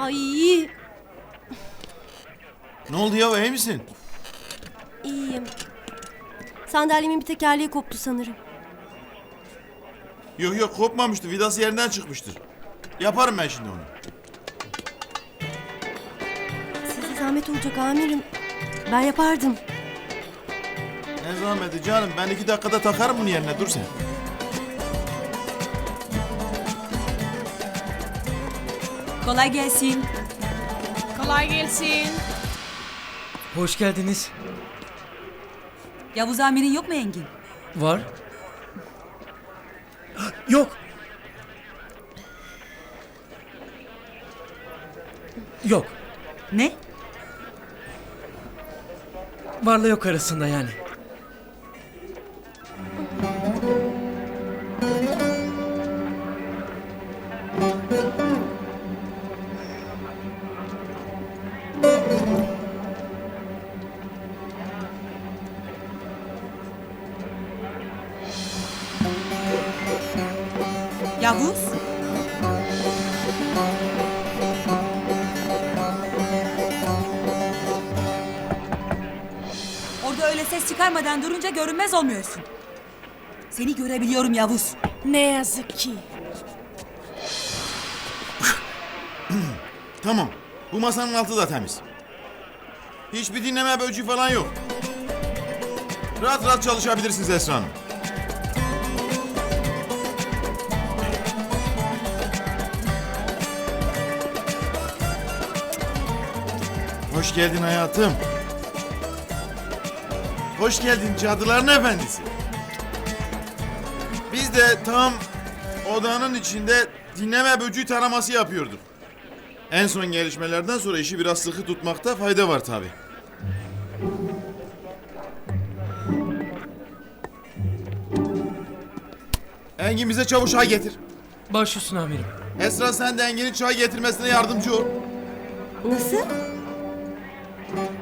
Ay Ne oldu ya iyi misin? iyiyim. Sandalyemin bir tekerleği koptu sanırım. Yok yok kopmamıştı vidası yerinden çıkmıştır. Yaparım ben şimdi onu. Size zahmet olacak amirim. Ben yapardım. Ne zahmeti canım ben iki dakikada takarım bunu yerine dur sen. Kolay gelsin. Kolay gelsin. Hoş geldiniz. Yavuz amirin yok mu Engin? Var. Yok. Yok. Ne? Varla yok arasında yani. Yavuz? Orada öyle ses çıkarmadan durunca görünmez olmuyorsun. Seni görebiliyorum Yavuz. Ne yazık ki. Tamam bu masanın altı da temiz. Hiçbir dinleme böcüğü falan yok. Rahat rahat çalışabilirsiniz Esra Hanım. Hoş geldin hayatım. Hoş geldin cadıların efendisi. Biz de tam odanın içinde dinleme böcüğü taraması yapıyorduk. En son gelişmelerden sonra işi biraz sıkı tutmakta fayda var tabi. Engin bize çavuş çay getir. Baş üstüne amirim. Esra sen de Engin'in çay getirmesine yardımcı ol. Nasıl? は。